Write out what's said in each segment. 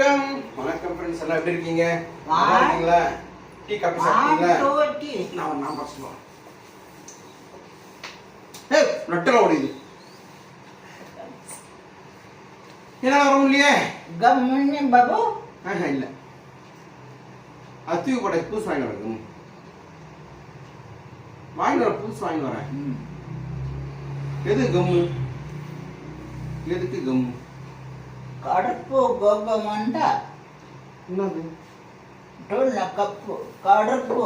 வணக்கம். வணக்கம் ஃப்ரெண்ட்ஸ் எல்லாம் எப்படி இருக்கீங்க. நல்லா இருக்கீங்களா? டீ காபி சாப்பிட்டீங்களா? நான் நான் வா ஏய் நட்டல ஓடிது. என்ன வர முடியலையே கம்முன்னு பாபு. ஆஹா இல்ல. அது தூக்கி போட்ட புதுசு வாங்கி வரேன் வாங்கி வர புதுசு வாங்கி வரேன். எது கம்மு? எதுக்கு கம்மு? కడుపు గొగ్గమంట என்னது డొల్ల కప్పు కడుపు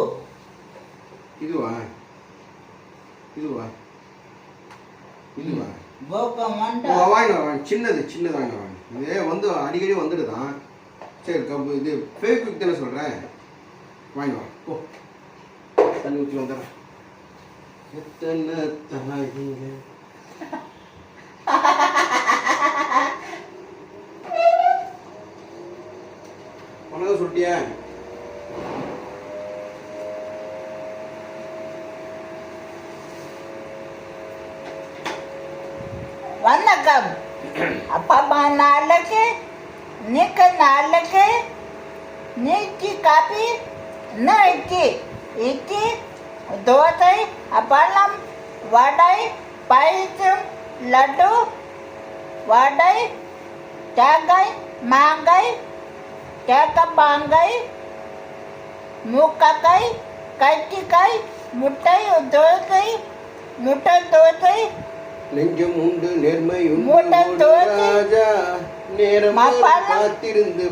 இதுவா இதுவா இதுவா గొగ్గమంట ஓ, வாங்கிட்டு வரேன் சின்னது சின்னது வாங்கிட்டு வரேன் இதே வந்து அடிக்கடி வந்துடுதான் சரி கப்பு இது ஃபேக் தானே சொல்கிறேன் வாங்கிட்டு வரேன் ஓ தண்ணி ஊற்றி வந்துடுறேன் எத்தனை தாயிங்க உனக்கு தான் சொல்லிட்டேன் வணக்கம் அப்பா அம்மா நாளைக்கு நீக்க நாளைக்கு நீக்கி காப்பி நான் இக்கி இக்கி தோசை பழம் வடை பயிற்சும் லட்டு வடை தேங்காய் மாங்காய் தேக்கப்பாங்காய் மூக்கக்காய் கத்திக்காய் முட்டை தோசை முட்டை தோசை நெஞ்சம் உண்டு நேர்மை உண்டு மூட்டை ஒரு தோசை. ராஜா நேரம். காத்திருந்து.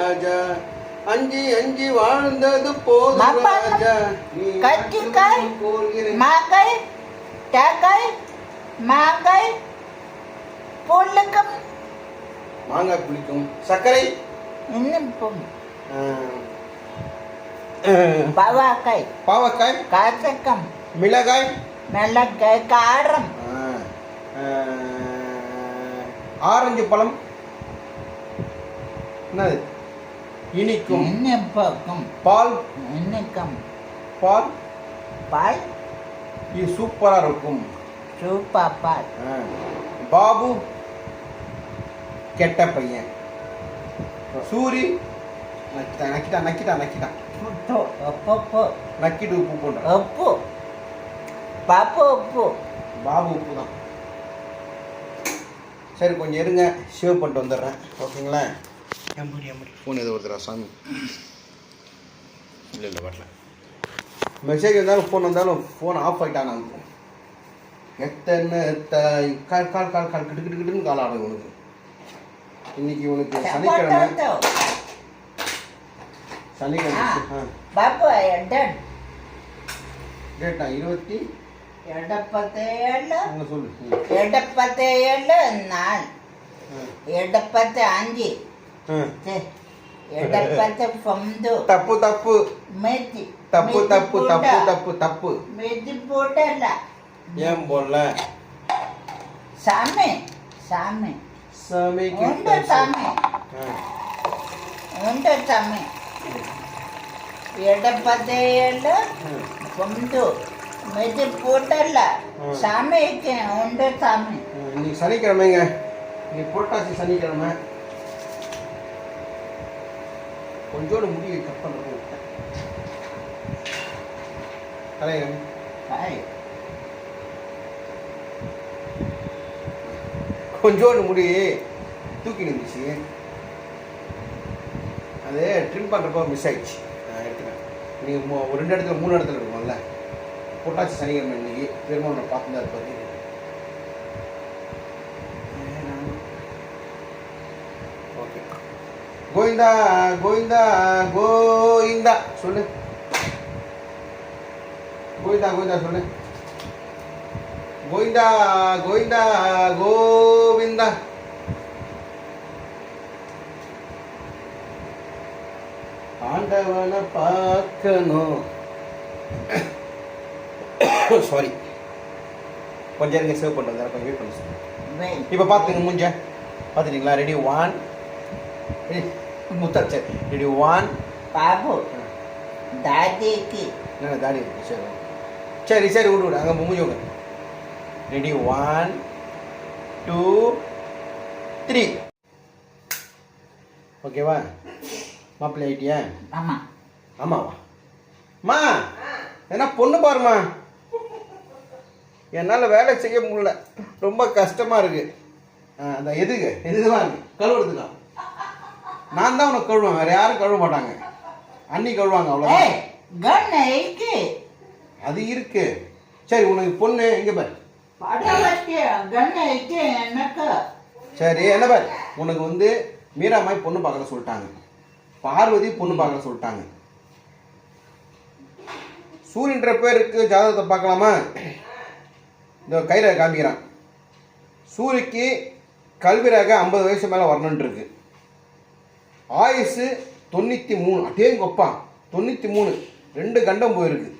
ராஜா அஞ்சி அஞ்சி வாழ்ந்தது போதும். ராஜா போகிறேன். மாங்காய் தேங்காய் மாங்காய் புல்லுக்கும் மாங்காய் புளிக்கும் சர்க்கரை பவாக்காய் பாவக்காய். காசக்கம் மிளகாய். மிளகாய் காரம். ஆரஞ்சு பழம். என்னது? இனிக்கும். இனிப்புக்கும் பால். இனிக்கும் பால். பால். இது சூப்பரா இருக்கும். சூப்பர் பால். பாபு. கெட்ட பையன். சூரி நக்கிட்டா நக்கிட்டா நக்கிட்டா நக்கிட்டா உப்பு நக்கிட்டு உப்பு போடுறேன் உப்பு பாப்பு உப்பு பாபு உப்பு தான் சரி கொஞ்சம் இருங்க சேவ் பண்ணிட்டு வந்துடுறேன் ஓகேங்களா எம்படி எம்படி ஃபோன் எது வருதுடா சாமி இல்லை இல்லை வரல மெசேஜ் வந்தாலும் ஃபோன் வந்தாலும் ஃபோன் ஆஃப் ஆகிட்டான் எத்தனை தாய் கால் கால் கால் கால் கிட்டு கிட்டு கிட்டுன்னு கால் ஆடும் உனக்கு இன்னைக்கு உனக்கு சனிக்கிழமை சனிக்கிழமை பாப்பு டேட் டேட்டா இருபத்தி എടപ്പത്തേഴ് എടപ്പത്തേഴ് നാല് എടപ്പത്തെ അഞ്ച് എടപ്പത്തെ പന്തു തപ്പു തപ്പു മെതി തപ്പു തപ്പു തപ്പു തപ്പു തപ്പു മെതി പോട്ടല്ല ഞാൻ പോടല സാമി സാമി ಪೂಟಲ್ಲ ஏன் போடல ಸಾಮೆ ಸಾಮೆ சாமி ಉಂಡು ಸಾಮೆ ஆ. ಉಂಡು ಸಾಮೆ ಎಡಪ್ಪತ್ತೇಳು ஆ. ಫೊಂದು ಮೆಜ್ಜಿ ಪೂಟಲ್ಲ ಹ್ಮ್. ಸಾಮೆಗೆ ಉಂಡು ಸಾಮೆ ஆ, இன்னைக்கு சனிக்கிழமைங்க இன்னைக்கு புரட்டாசி சனிக்கிழமை கொஞ்சோண்டு முடியை கட் பண்ணுறது தலையம் கொஞ்சோண்டு முடி தூக்கி நின்றுச்சு அது ட்ரிம் பண்ணுறப்போ மிஸ் ஆயிடுச்சு. நான் எடுத்துக்கிறேன் நீங்கள் ஒரு ரெண்டு இடத்துல மூணு இடத்துல இருக்கும்ல. பொட்டாச்சி சனிக்கிழமை இன்னைக்கு பெருமாளை பார்த்து தான் இருப்பாரு. ஓகே. கோவிந்தா கோவிந்தா கோவிந்தா சொல்லு. கோவிந்தா கோவிந்தா சொல்லு. கோவிந்தா கோவிந்தா கோ ஆண்டவனை பார்க்கணும். சாரி கொஞ்சம் இருங்க சேவ் பண்ணுறது கொஞ்சம் வெயிட் பண்ணி இப்போ பார்த்துங்க முஞ்ச. பார்த்துட்டீங்களா ரெடி ஒன் முத்தாச்சு. ரெடி ஒன் பாபு தாடிக்கு என்ன தாடி இருக்கு சரி. சரி சரி விடு விடு. அங்கே முடிஞ்சோங்க ரெடி ஒன் டூ த்ரீ ஓகேவா மாப்பிள்ளை ஆயிட்டியா? ஆமா. ஆமாவா? மா என்ன பொண்ணு பாருமா. என்னால் வேலை செய்ய முடியல. ரொம்ப கஷ்டமா இருக்கு. அந்த எதுக்கு? எதுதான் இருக்கு. கழுவுறதுக்கா? நான் தான் உனக்கு கழுவேன் வேற யாரும் கழுவ மாட்டாங்க. அண்ணி கழுவாங்க ஐக்கு அது இருக்கு. சரி உனக்கு பொண்ணு எங்க பாரு? சரி என்ன பாரு? உனக்கு வந்து மீராமாய் பொண்ணு பார்க்கல சொல்லிட்டாங்க. பார்வதி பொண்ணு பார்க்க சொல்லிட்டாங்க. சூரியன்ற பேருக்கு ஜாதகத்தை பார்க்கலாமா? இந்த கையில் காமிக்கிறான். சூரியக்கு கல்விராக ஐம்பது வயசு மேலே வரணுன்ட்ருக்கு ஆயுசு தொண்ணூற்றி மூணு அட்டேங்கொப்பா தொண்ணூற்றி மூணு ரெண்டு கண்டம் போயிருக்கு.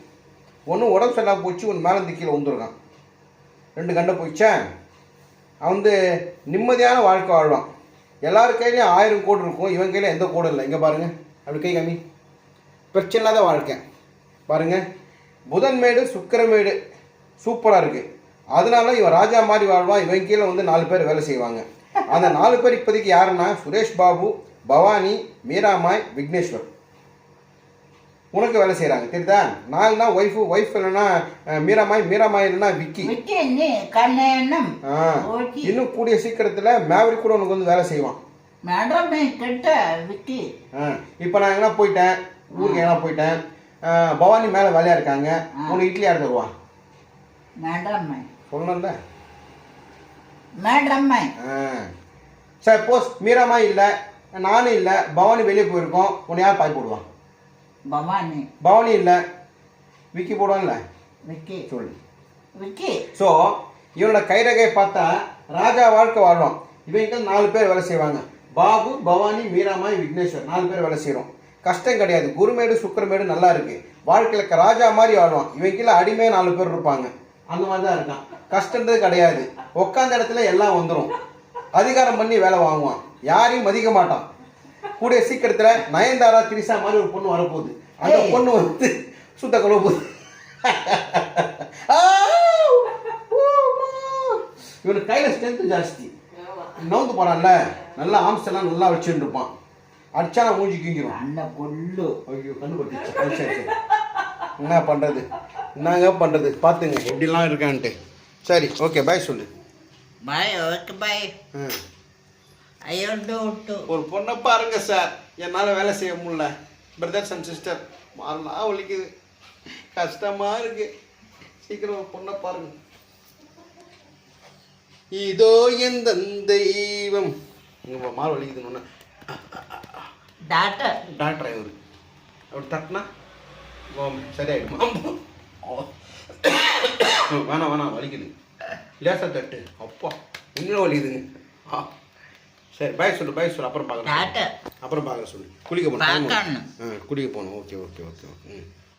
ஒன்று உடம்பு சரியில்லாம போச்சு ஒன்று மேலே இருந்து கீழே வந்துருக்கான் ரெண்டு கண்டம் போயிடுச்சா? அவன் வந்து நிம்மதியான வாழ்க்கை வாழ்வான். எல்லார் கையிலையும் ஆயிரம் கோடி இருக்கும். இவன் கையில் எந்த கோடும் இல்லை. இங்கே பாருங்கள் அப்படி கை காமி. பிரச்சனை இல்லாத வாழ்க்கை. பாருங்க. புதன்மேடு சுக்கிரமேடு சூப்பராக இருக்குது அதனால இவன் ராஜா மாதிரி வாழ்வான் இவன் கீழே வந்து நாலு பேர் வேலை செய்வாங்க. அந்த நாலு பேர் இப்போதைக்கு யாருன்னா சுரேஷ் பாபு பவானி மீராமாய் விக்னேஸ்வர். உனக்கு வேலை செய்கிறாங்க தெரியுதா? நாலுனா ஒய்ஃபு ஒய்ஃப் இல்லைன்னா மீராமாய் மீராமாய் இல்லைன்னா விக்கி. இன்னும் கூடிய சீக்கிரத்தில் மேவரி கூட உனக்கு வந்து வேலை செய்வான். இப்போ நான் எங்கன்னா போயிட்டேன் ஊருக்கு எங்கன்னா போயிட்டேன் பவானி மேலே வேலையாக இருக்காங்க உனக்கு இட்லி யார் தருவா? மேடம். சொல்லணும்ல. மேடம். ஆ. சப்போஸ் மீராமா இல்லை நானும் இல்லை பவானி வெளியே போயிருக்கோம் உன்னை யார் பாய் போடுவான் பவானி. பவானி இல்லை. விக்கி போடுவான்ல. விக்கி. சொல்லு. விக்கி. ஸோ இவனோட கைரகையை பார்த்தா ராஜா வாழ்க்கை வாழ்வான். இவங்க நாலு பேர் வேலை செய்வாங்க. பாபு பவானி மீராமாய் விக்னேஸ்வர். நாலு பேர் வேலை செய்கிறோம் கஷ்டம் கிடையாது. குருமேடு சுக்கிரமேடு நல்லா இருக்கு. வாழ்க்கையில ராஜா மாதிரி வாழ்வான். இவன் கீழே அடிமையே நாலு பேர் இருப்பாங்க. அந்த மாதிரி தான் இருக்கான். கஷ்டன்றது கிடையாது. உட்காந்த இடத்துல எல்லாம் வந்துடும் அதிகாரம் பண்ணி வேலை வாங்குவான். யாரையும் மதிக்க மாட்டான். கூடிய சீக்கிரத்தில் நயன்தாரா திரிசா மாதிரி ஒரு பொண்ணு வரப்போகுது. அந்த. பொண்ணு வந்து சுத்த கழுவ போகுது! இவனுக்கு கையில் ஸ்ட்ரென்த் ஜாஸ்தி. நவுந்து போறான்ல. நல்லா ஆம்ஸ் எல்லாம் நல்லா வச்சுட்டு இருப்பான். அடிச்சா நான் மூஞ்சி கிங்கிரும். அந்த கொல்லு. ஐயோ கண்ணு பட்டுச்சு சரி என்ன பண்ணுறது என்னங்க பண்ணுறது பார்த்துங்க. எப்படிலாம் இருக்கான்ட்டு. சரி ஓகே பாய் சொல்லு. பாய் ஓகே பாய் ம். ஒரு பொண்ணை பாருங்க சார் என்னால் வேலை செய்ய முடியல. பிரதர்ஸ் அண்ட் சிஸ்டர் மாறலாம் வலிக்குது கஷ்டமாக இருக்கு. சீக்கிரம் ஒரு பொண்ணை பாருங்க. இதோ எந்த தெய்வம். இங்கே மாறு வலிக்குதுன்னு டாக்டர் டாக்டர் இவர் அவர் தட்டினா? சரியாயிடுமா? வேணாம் வேணாம் வலிக்குது. லேசா தட்டு? அப்பா இன்னும் வலிக்குதுங்க? ஆ. சரி பாய் சொல்லு பாய் சொல்லு. அப்புறம் பார்க்கலாம் டாக்டர் அப்புறம் பார்க்க சொல்லு. குளிக்க போகணும். குளிக்க போகணும். Okay okay okay okay. ம்.